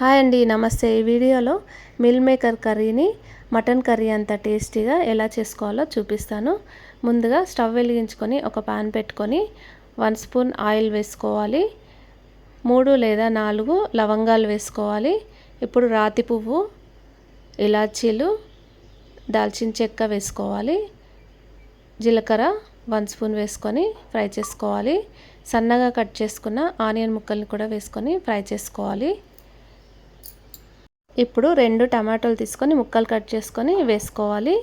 Hi అండి నమస్తే. ఈ వీడియోలో మిల్ మేకర్ కర్రీని మటన్ కర్రీ అంత టేస్టీగా ఎలా చేసుకోవాలో చూపిస్తాను. ముందుగా స్టవ్ వెలిగించుకొని ఒక పాన్ పెట్టుకొని వన్ స్పూన్ ఆయిల్ వేసుకోవాలి. మూడు లేదా నాలుగు లవంగాలు వేసుకోవాలి. ఇప్పుడు రాతి పువ్వు ఇలాచీలు దాల్చిన చెక్క వేసుకోవాలి. జీలకర్ర వన్ స్పూన్ వేసుకొని ఫ్రై చేసుకోవాలి. సన్నగా కట్ చేసుకున్న ఆనియన్ ముక్కల్ని కూడా వేసుకొని ఫ్రై చేసుకోవాలి. ఇప్పుడు రెండు టమాటోలు తీసుకొని ముక్కలు కట్ చేసుకొని వేసుకోవాలి.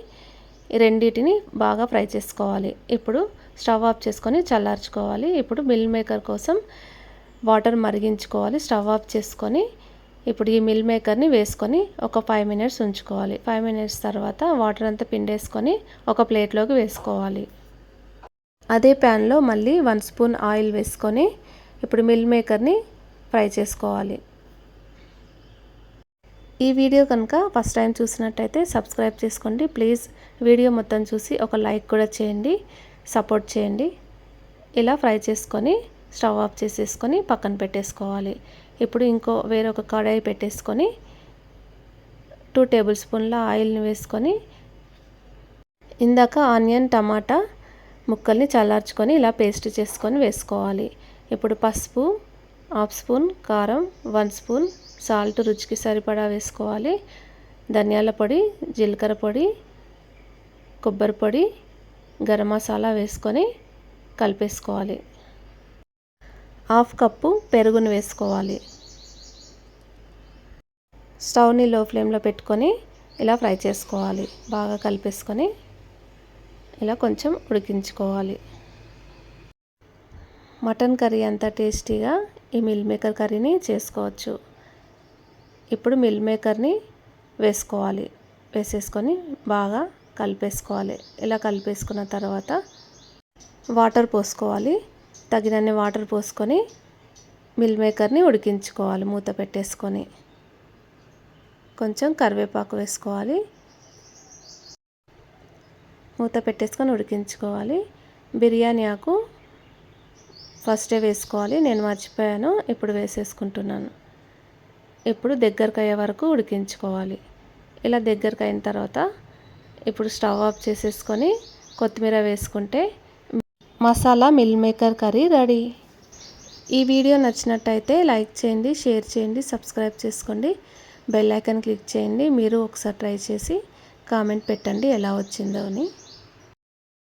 రెండింటిని బాగా ఫ్రై చేసుకోవాలి. ఇప్పుడు స్టవ్ ఆఫ్ చేసుకొని చల్లార్చుకోవాలి. ఇప్పుడు మిల్ మేకర్ కోసం వాటర్ మరిగించుకోవాలి. స్టవ్ ఆఫ్ చేసుకొని ఇప్పుడు ఈ మిల్ మేకర్ని వేసుకొని ఒక ఫైవ్ మినిట్స్ ఉంచుకోవాలి. ఫైవ్ మినిట్స్ తర్వాత వాటర్ అంతా పిండేసుకొని ఒక ప్లేట్లోకి వేసుకోవాలి. అదే ప్యాన్లో మళ్ళీ వన్ స్పూన్ ఆయిల్ వేసుకొని ఇప్పుడు మిల్ మేకర్ని ఫ్రై చేసుకోవాలి. ఈ వీడియో కనుక ఫస్ట్ టైం చూసినట్టయితే సబ్స్క్రైబ్ చేసుకోండి. ప్లీజ్ వీడియో మొత్తం చూసి ఒక లైక్ కూడా చేయండి. సపోర్ట్ చేయండి. ఇలా ఫ్రై చేసుకొని స్టవ్ ఆఫ్ చేసేసుకొని పక్కన పెట్టేసుకోవాలి. ఇప్పుడు ఇంకో వేరొక కడాయి పెట్టేసుకొని టూ టేబుల్ స్పూన్ల ఆయిల్ని వేసుకొని ఇందాక ఆనియన్ టమాటా ముక్కల్ని చల్లార్చుకొని ఇలా పేస్ట్ చేసుకొని వేసుకోవాలి. ఇప్పుడు పసుపు హాఫ్ స్పూన్ కారం వన్ స్పూన్ సాల్ట్ రుచికి సరిపడా వేసుకోవాలి. ధనియాల పొడి జీలకర్ర పొడి కొబ్బరి పొడి గరం మసాలా వేసుకొని కలిపేసుకోవాలి. హాఫ్ కప్పు పెరుగును వేసుకోవాలి. స్టవ్ని లో ఫ్లేమ్లో పెట్టుకొని ఇలా ఫ్రై చేసుకోవాలి. బాగా కలిపేసుకొని ఇలా కొంచెం ఉడికించుకోవాలి. మటన్ కర్రీ అంత టేస్టీగా ఈ మిల్ మేకర్ కర్రీని చేసుకోవచ్చు. ఇప్పుడు మిల్ మేకర్ని వేసుకోవాలి. వేసేసుకొని బాగా కలిపేసుకోవాలి. ఇలా కలిపేసుకున్న తర్వాత వాటర్ పోసుకోవాలి. తగినన్ని వాటర్ పోసుకొని మిల్ మేకర్ని ఉడికించుకోవాలి మూత పెట్టేసుకొని. కొంచెం కరివేపాకు వేసుకోవాలి. మూత పెట్టేసుకొని ఉడికించుకోవాలి. బిర్యానీ ఆకు ఫస్టే వేసుకోవాలి నేను మర్చిపోయాను ఇప్పుడు వేసేసుకుంటున్నాను. ఇప్పుడు దగ్గరకు అయ్యే వరకు ఉడికించుకోవాలి. ఇలా దగ్గరకు అయిన తర్వాత ఇప్పుడు స్టవ్ ఆఫ్ చేసేసుకొని కొత్తిమీర వేసుకుంటే masala meal maker curry ready. ఈ వీడియో నచ్చినట్టయితే లైక్ చేయండి షేర్ చేయండి సబ్స్క్రైబ్ చేసుకోండి బెల్ ఐకన్ క్లిక్ చేయండి. మీరు ఒకసారి ట్రై చేసి కామెంట్ పెట్టండి ఎలా వచ్చిందో అని.